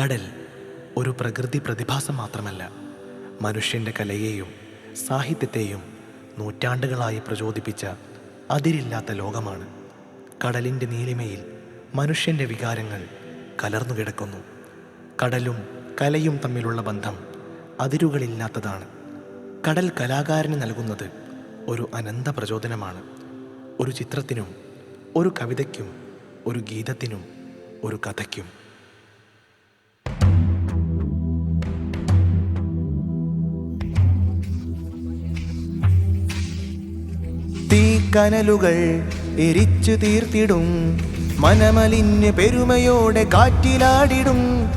കടൽ ഒരു പ്രകൃതി പ്രതിഭാസം മാത്രമല്ല. മനുഷ്യന്റെ കലയെയും സാഹിത്യത്തെയും നൂറ്റാണ്ടുകളായി പ്രചോദിപ്പിച്ച അതിരില്ലാത്ത ലോകമാണ്. കടലിന്റെ നീലിമയിൽ മനുഷ്യന്റെ വികാരങ്ങൾ കലർന്നു കിടക്കുന്നു. കടലും കലയും തമ്മിലുള്ള ബന്ധം അതിരുകളില്ലാത്തതാണ്. കടൽ കലാകാരന് നൽകുന്നത് ഒരു അനന്ത പ്രചോദനമാണ്. ഒരു ചിത്രത്തിനും ഒരു കവിതയ്ക്കും ഒരു ഗീതത്തിനും ഒരു കഥയ്ക്കും. തീക്കനലുകൾ എരിച്ചു തീർത്തിടും. മനമലിഞ്ഞ് പെരുമയോടെ കാറ്റിലാടിടും.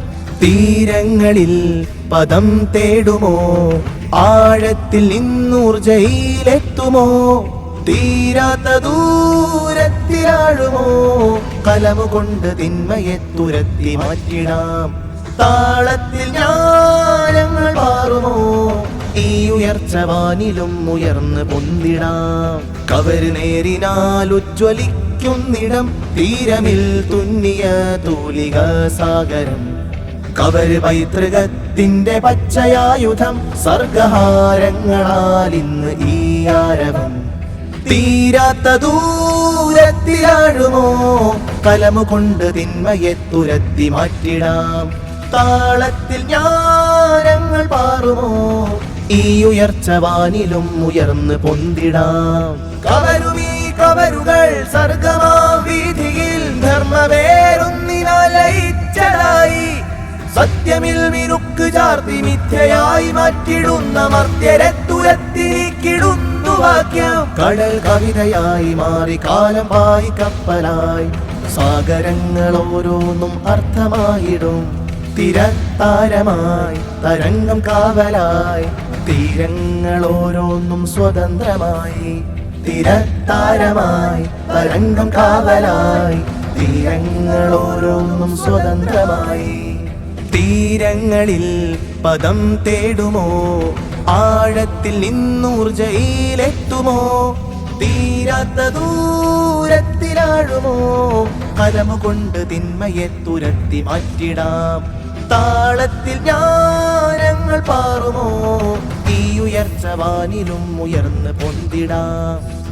തീരങ്ങളിൽ പദം തേടുമോ? ആഴത്തിൽ നിന്നൂർജയിലെത്തുമോ? തീരാത്ത ദൂരത്തിലാഴുമോ? കലമുകൊണ്ട് തിന്മയെ തുരത്തി മാറ്റിടാം. താളത്തിൽ ഞാനങ്ങൾ മാറുമോ? ഈ ഉയർച്ച ഉയർന്ന് പൊന്തിടാം. കവര് നേരിനാൽ ഉജ്ജ്വലിക്കുന്നിടം തീരമിൽ തുന്നിയ തൂലിക സാഗരം. കവര് പൈതൃകത്തിന്റെ പച്ചയായുധം സർഗഹാരങ്ങളാൽ ഇന്ന് ഈ ആരവം. തീരാത്ത ദൂരത്തിലാഴുമോ? കലമുകൊണ്ട് തിന്മയെ തുരത്തി മാറ്റിടാം. താളത്തിൽ ഞാരങ്ങൾ പാറുമോ? ഈ ഉയർച്ച വാനിലും ഉയർന്ന് പൊന്തിടാം. കവരുമീ കവരുകൾ സർഗമാ വീതിയിൽ സത്യമിൽ മിനുക്ക് ചാർത്തി മിഥ്യയായി മാറ്റിടുന്ന മർത്യരെ വാക്യം. കടൽ കവിതയായി മാറി കാലം പായി കപ്പലായി. സാഗരങ്ങൾ ഓരോന്നും അർത്ഥമായിടും. തിരത്താരമായി തരംഗം കാവലായി തീരങ്ങൾ ഓരോന്നും സ്വതന്ത്രമായി. തിരത്താരമായി തരംഗം കാവലായി തീരങ്ങൾ ഓരോന്നും സ്വതന്ത്രമായി. തീരങ്ങളിൽ പദം തേടുമോ? ആഴത്തിൽ നിന്നൂർജയിലെത്തുമോ തീരാത്ത ദൂരത്തിലാഴുമോ? കലമുകൊണ്ട് തിന്മയെ തുരത്തി മാറ്റിടാം. താളത്തിൽ ഞാനങ്ങൾ പാറുമോ? ഈ ഉയർച്ച വാനിലും ഉയർന്ന് പൊന്തിടാം.